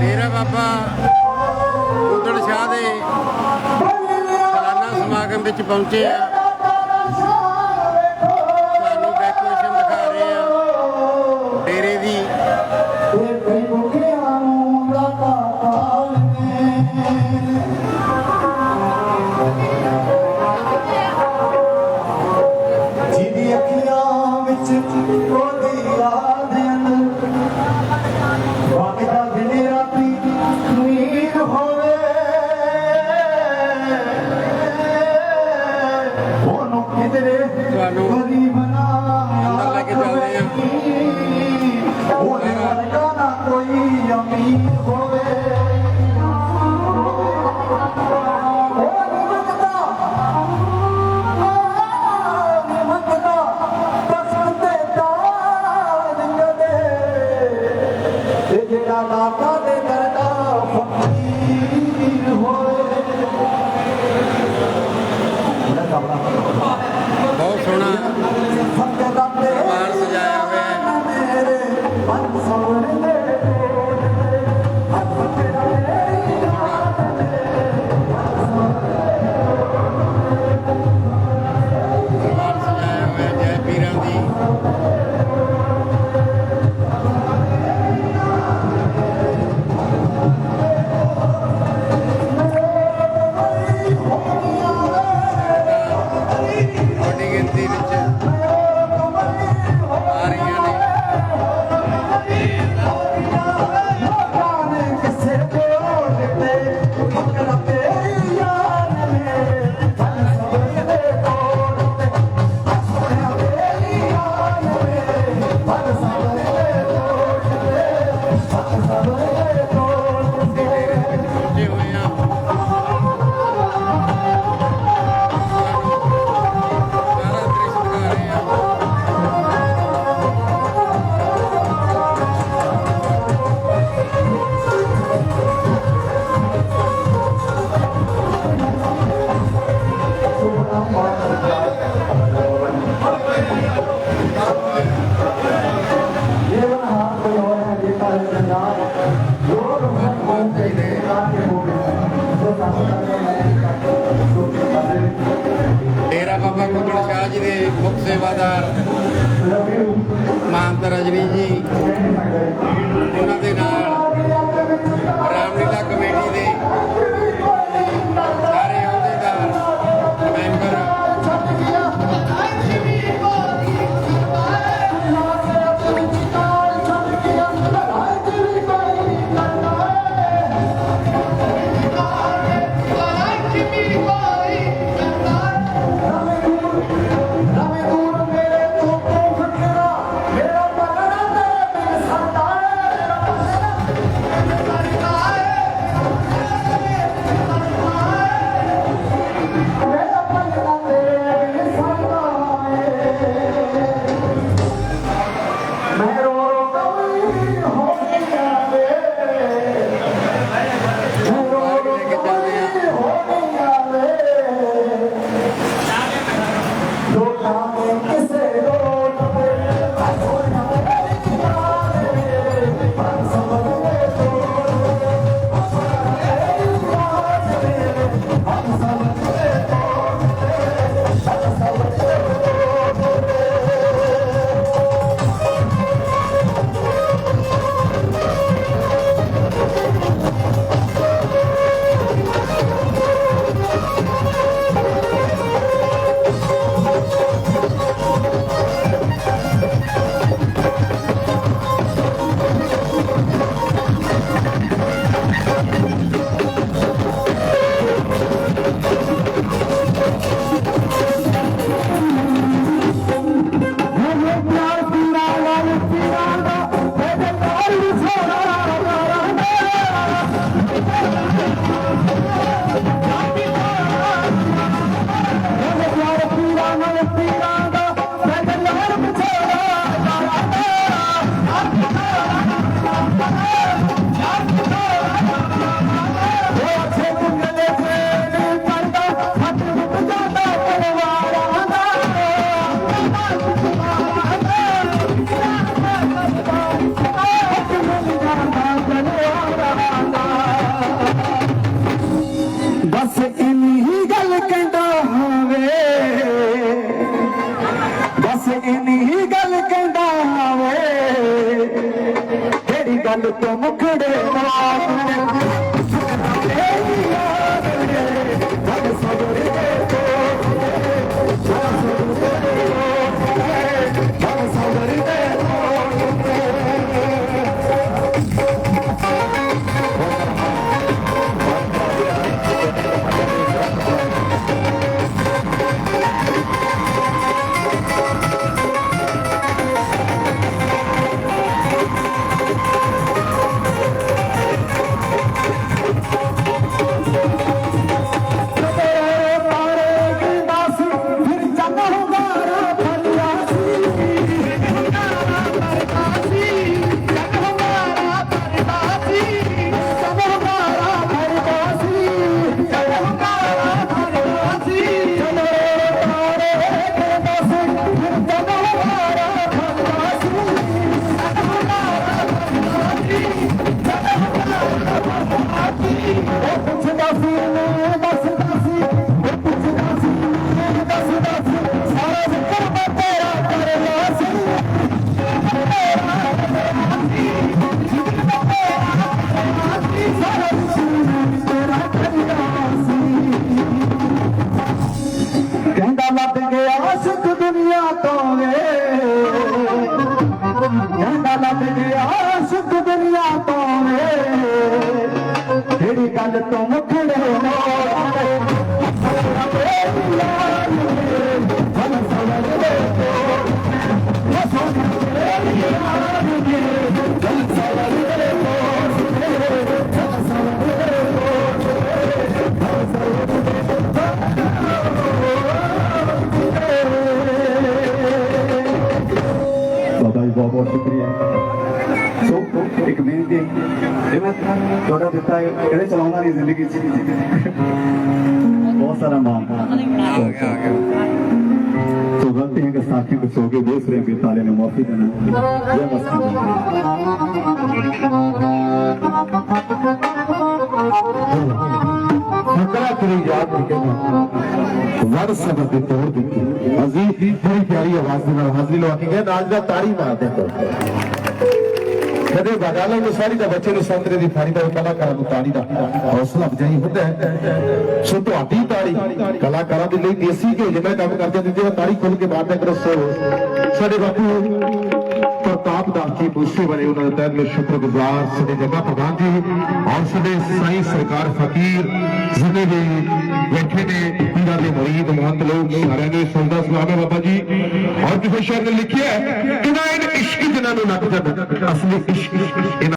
ਮੇਰਾ ਬਾਬਾ ਸ਼ਾਹ ਦੇ ਸਾਲਾਨਾ ਸਮਾਗਮ ਵਿੱਚ ਪਹੁੰਚੇ ਆ। ਜਿਹੜਾ ਦਾਤਾ ਤੇ ਦਰਦਾ ਫਕੀਰ ਹੋਏ। ਬਹੁਤ ਸੋਹਣਾ ਬਾਹਰ ਸਜਾਇਆ ਹੋਇਆ ਹੈ। Bandar Mantra Jirinji அந்த தொமுக்கடு ਗੱਲ ਤੋਂ ਮੁਖੜੇ ਮੋੜ ਬਾਬਾ ਜੀ ਬਹੁਤ ਬਹੁਤ ਸ਼ੁਕਰੀਆ ਸੋ ਇੱਕ ਬੇਨਤੀ ਇਹ ਮੈਂ ਤੁਹਾਡਾ ਦਿੱਤਾ ਹੈ ਇਹਦੇ ਚਲਾਉਂਦਾ ਨਹੀਂ ਜ਼ਿੰਦਗੀ 'ਚ ਬਹੁਤ ਸਾਰਾ ਮਾਨ ਆ ਗਿਆ ਆ ਗਿਆ तो गलती है कि साथियों को सो के देख रहे हैं ताले ने माफी देना जय मस्ती ਫਕਰਾ ਕਰੀ ਯਾਦ ਨਹੀਂ ਕਹਿੰਦਾ ਵਰ ਸਬਰ ਦੀ ਤੋੜ ਦਿੱਤੀ ਅਜ਼ੀਜ਼ ਦੀ ਬੜੀ ਪਿਆਰੀ ਆਵਾਜ਼ ਦੇ ਨਾਲ ਹਾਜ਼ਰੀ ਲਵਾ ਕੇ ਗਏ ਕਦੇ ਬਗਾਲਾ ਨੂੰ ਸਾਰੀ ਦਾ ਬੱਚੇ ਨੂੰ ਸੰਤਰੇ ਦੀ ਫਾੜੀ ਦਾ, ਕਲਾਕਾਰਾਂ ਨੂੰ ਤਾੜੀ ਦਾ ਹੌਸਲਾ ਅਫਜ਼ਾਈ ਹੁੰਦਾ ਹੈ। ਸੋ ਤੁਹਾਡੀ ਤਾੜੀ ਕਲਾਕਾਰਾਂ ਦੇ ਲਈ ਦੇਸੀ ਘਿਓ ਜਿਵੇਂ ਕੰਮ ਕਰਦੇ ਨੇ ਜਿਹੜਾ ਤਾੜੀ ਖੁੱਲ ਕੇ ਮਾਰਦੇ ਕਰੋ ਸੋ ਸਾਡੇ ਬਾਪੂ ਪ੍ਰਤਾਪ ਦਾਸ ਜੀ ਬੂਸੇ ਵਾਲੇ ਉਹਨਾਂ ਦਾ ਤਹਿ ਦਿਲੋਂ ਸ਼ੁਕਰਗੁਜ਼ਾਰ ਸਾਡੇ ਜੱਗਾ ਪ੍ਰਧਾਨ ਜੀ ਔਰ ਸਾਡੇ ਸਾਈ ਸਰਕਾਰ ਫਕੀਰ ਜਿਨੇ ਦੇ ਬੈਠੇ ਨੇ ਪੀਰਾਂ ਦੇ ਮਰੀਦ, ਮਹੰਤ ਲੋਕ ਸਾਰਿਆਂ ਦੇ ਸੁਣਦਾ ਸਲਾਮ ਹੈ ਬਾਬਾ ਜੀ। ਔਰ ਕਿਸੇ ਸ਼ਾਇਰ ਨੇ ਲਿਖਿਆ ਹੈ ਕਿ ਇਸ਼ਕ ਜਿਨ੍ਹਾਂ ਨੂੰ ਲੱਗ ਜਾਂਦਾ ਅਸਲੀ ਇਸ਼ਕ